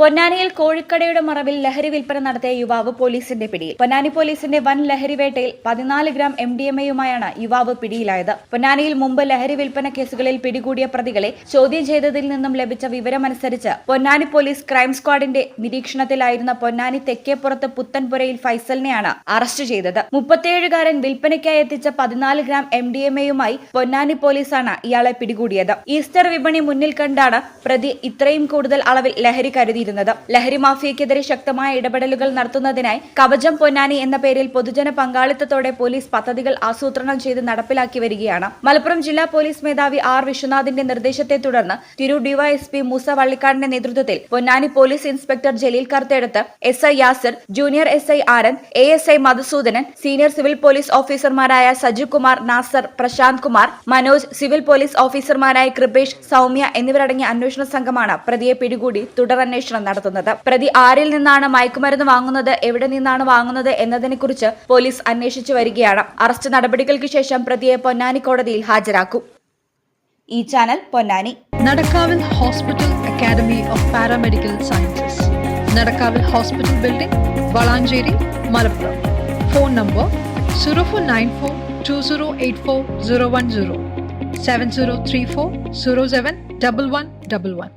പൊന്നാനിയിൽ കോഴിക്കടയുടെ മറവിൽ ലഹരി വിൽപ്പന നടത്തിയ യുവാവ് പോലീസിന്റെ പിടിയിൽ. പൊന്നാനി പോലീസിന്റെ വൻ ലഹരി വേട്ടയിൽ പതിനാല് ഗ്രാം എം ഡി എം എയുമായാണ് യുവാവ് പിടിയിലായത്. പൊന്നാനിയിൽ മുമ്പ് ലഹരി വിൽപ്പന കേസുകളിൽ പിടികൂടിയ പ്രതികളെ ചോദ്യം ചെയ്തതിൽ നിന്നും ലഭിച്ച വിവരമനുസരിച്ച് പൊന്നാനി പോലീസ് ക്രൈം സ്ക്വാഡിന്റെ നിരീക്ഷണത്തിലായിരുന്ന പൊന്നാനി തെക്കേപ്പുറത്ത് പുത്തൻപുരയിൽ ഫൈസലിനെയാണ് അറസ്റ്റ് ചെയ്തത്. മുപ്പത്തിയേഴുകാരൻ വിൽപ്പനയ്ക്കായി എത്തിച്ച പതിനാല് ഗ്രാം എം ഡി എം എയുമായി പൊന്നാനി പോലീസാണ് ഇയാളെ പിടികൂടിയത്. ഈസ്റ്റർ വിപണി മുന്നിൽ കണ്ടാണ് പ്രതി ഇത്രയും കൂടുതൽ അളവിൽ ലഹരി കരുതിയിരുന്നത്. ലഹരി മാഫിയക്കെതിരെ ശക്തമായ ഇടപെടലുകൾ നടത്തുന്നതിനായി കവചം പൊന്നാനി എന്ന പേരിൽ പൊതുജന പങ്കാളിത്തത്തോടെ പോലീസ് പദ്ധതികൾ ആസൂത്രണം ചെയ്ത് നടപ്പിലാക്കി വരികയാണ്. മലപ്പുറം ജില്ലാ പോലീസ് മേധാവി ആർ വിശ്വനാഥിന്റെ നിർദ്ദേശത്തെ തുടർന്ന് തിരു ഡിവൈഎസ്പി മൂസ വള്ളിക്കാടിന്റെ നേതൃത്വത്തിൽ Ponnani police inspector Jaleel Karthedath S I Yasir junior S I Anand A S I Madhusoodanan senior civil police ഓഫീസർമാരായ സജു കുമാർ നാസർ പ്രശാന്ത് കുമാർ മനോജ് സിവിൽ പോലീസ് ഓഫീസർമാരായ കൃപേഷ് സൗമ്യ എന്നിവരടങ്ങിയ അന്വേഷണ സംഘമാണ് പ്രതിയെ പിടികൂടി തുടരന്വേഷണം നടത്തുന്നത്. പ്രതി ആരിൽ നിന്നാണ് മയക്കുമരുന്ന് വാങ്ങുന്നത് എവിടെ നിന്നാണ് വാങ്ങുന്നത് എന്നതിനെക്കുറിച്ച് പോലീസ് അന്വേഷിച്ചു വരികയാണ്. അറസ്റ്റ് നടപടികൾക്ക് ശേഷം പ്രതിയെ പൊന്നാനി കോടതിയിൽ ഹാജരാക്കും. ഈ channel Ponnani. Nadakkavil hospital academy of paramedical sciences. Nadakkavil hospital building Valanchery Malappuram. Phone number zero four nine four two zero eight four zero one zero. Seven zero three four zero seven double one double one.